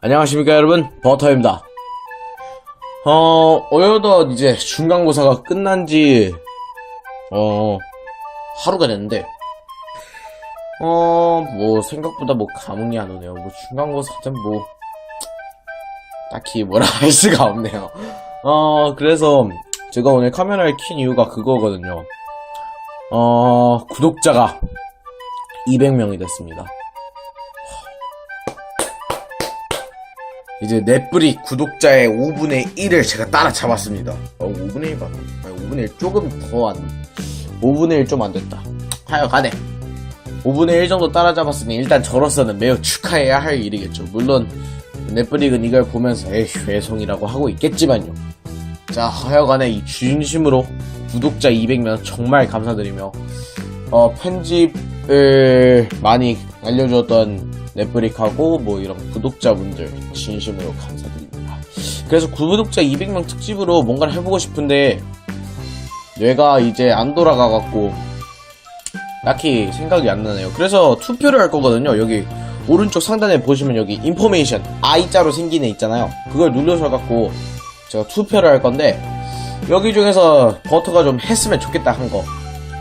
안녕하십니까 여러분. 버터입니다. 어 어여덧 이제 중간고사가 끝난 지 어, 하루가 됐는데 어 뭐 생각보다 뭐 감흥이 안 오네요. 뭐 중간고사든 뭐 딱히 뭐라 할 수가 없네요. 어 그래서 제가 오늘 카메라를 킨 이유가 그거거든요. 어 구독자가 200명이 됐습니다 이제 넷플릭 구독자의 5분의 1을 제가 따라잡았습니다. 어, 5분의 1가 아니, 5분의 1 조금 더 안, 5분의 1 좀 안 됐다. 하여간에 5분의 1 정도 따라잡았으니 일단 저로서는 매우 축하해야 할 일이겠죠. 물론 넷플릭은 이걸 보면서 에이 죄송이라고 하고 있겠지만요. 자 하여간에 이 진심으로 구독자 200명 정말 감사드리며 어, 편집을 많이 알려줬던 넷플릭하고 뭐 이런 구독자분들 진심으로 감사드립니다. 그래서 구독자 200명 특집으로 뭔가를 해보고 싶은데 뇌가 이제 안 돌아가갖고 딱히 생각이 안 나네요. 그래서 투표를 할 거거든요. 여기 오른쪽 상단에 보시면 여기 인포메이션 I자로 생긴 애 있잖아요. 그걸 눌러서 갖고 제가 투표를 할 건데 여기 중에서 버터가 좀 했으면 좋겠다 한 거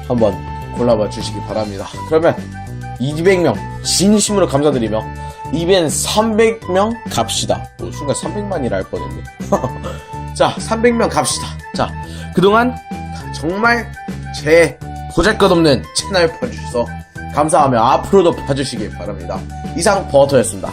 한번 골라봐 주시기 바랍니다. 그러면 200명 진심으로 감사드리며 이벤 300명 갑시다. 뭐 순간 300만이라 할 뻔했네. 자, 300명 갑시다. 자, 그동안 정말 제 보잘것없는 채널 봐주셔서 감사하며 앞으로도 봐주시길 바랍니다. 이상 버터였습니다.